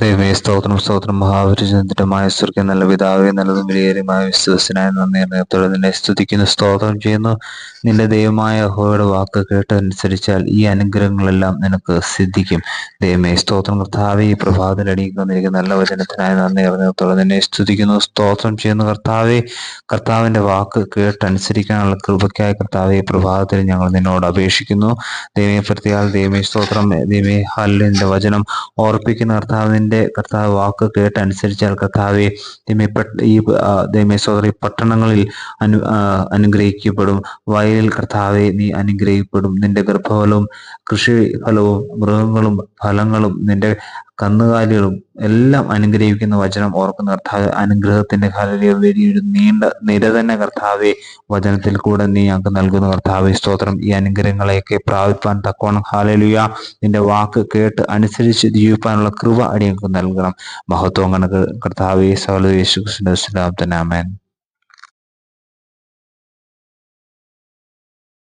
ദൈവമേ സ്തോത്രം സ്തോത്രം. മഹാപരിചിതമായ സ്വർഗ നല്ല പിതാവേ നല്ലതും വിലയേറിയമായ വിശ്വസനായ നന്ദി. നേരത്തോടെ നിന്നെ സ്തുതിക്കുന്നു സ്തോത്രം ചെയ്യുന്നു. നിന്റെ ദൈവമായ അഹോയുടെ വാക്ക് കേട്ടനുസരിച്ചാൽ ഈ അനുഗ്രഹങ്ങളെല്ലാം നിനക്ക് സിദ്ധിക്കും. ദൈവമേ സ്തോത്രം. കർത്താവെ ഈ പ്രഭാതത്തിൽ അടിയിക്ക് വന്നിരിക്കുന്ന നല്ല വചനത്തിനായ നന്ദി. അറിഞ്ഞത്തോടെ നിന്നെ സ്തുതിക്കുന്നു സ്തോത്രം ചെയ്യുന്നു. കർത്താവേ കർത്താവിന്റെ വാക്ക് കേട്ടനുസരിക്കാനുള്ള കൃപയ്ക്കായി കർത്താവെ ഈ പ്രഭാതത്തിൽ ഞങ്ങൾ നിന്നോട് അപേക്ഷിക്കുന്നു. ദൈവമേ പ്രത്യാൽ ദൈവമേ സ്തോത്രം. ദൈവമേ ഹല്ലിന്റെ വചനം ഓർപ്പിക്കുന്ന കർത്താവിന്റെ നിന്റെ കർത്താവ് വാക്ക് കേട്ടനുസരിച്ചാൽ കർത്താവെ ഈ ദൈമേ സോദരി പട്ടണങ്ങളിൽ അനു അനുഗ്രഹിക്കപ്പെടും. വയലിൽ കർത്താവെ നീ അനുഗ്രഹിക്കപ്പെടും. നിന്റെ ഗർഭഫലവും കൃഷി ഫലവും മൃഗങ്ങളും ഫലങ്ങളും നിന്റെ കന്നുകാലികളും എല്ലാം അനുഗ്രഹിക്കുന്ന വചനം ഓർക്കുന്ന കർത്താവ് അനുഗ്രഹത്തിന്റെ കാലിലെ വലിയൊരു നീണ്ട നിര തന്നെ കർത്താവെ വചനത്തിൽ കൂടെ നീ ഞങ്ങൾക്ക് നൽകുന്ന കർത്താവെ സ്തോത്രം. ഈ അനുഗ്രഹങ്ങളെയൊക്കെ പ്രാപിപ്പാൻ തക്കോണം ഹാലലുയ നിന്റെ വാക്ക് കേട്ട് അനുസരിച്ച് ജീവിപ്പാനുള്ള കൃപ അടിയങ്ങൾക്ക് നൽകണം. മഹത്വം കണക്ക് കർത്താവെ യേശു കൃഷ്ണ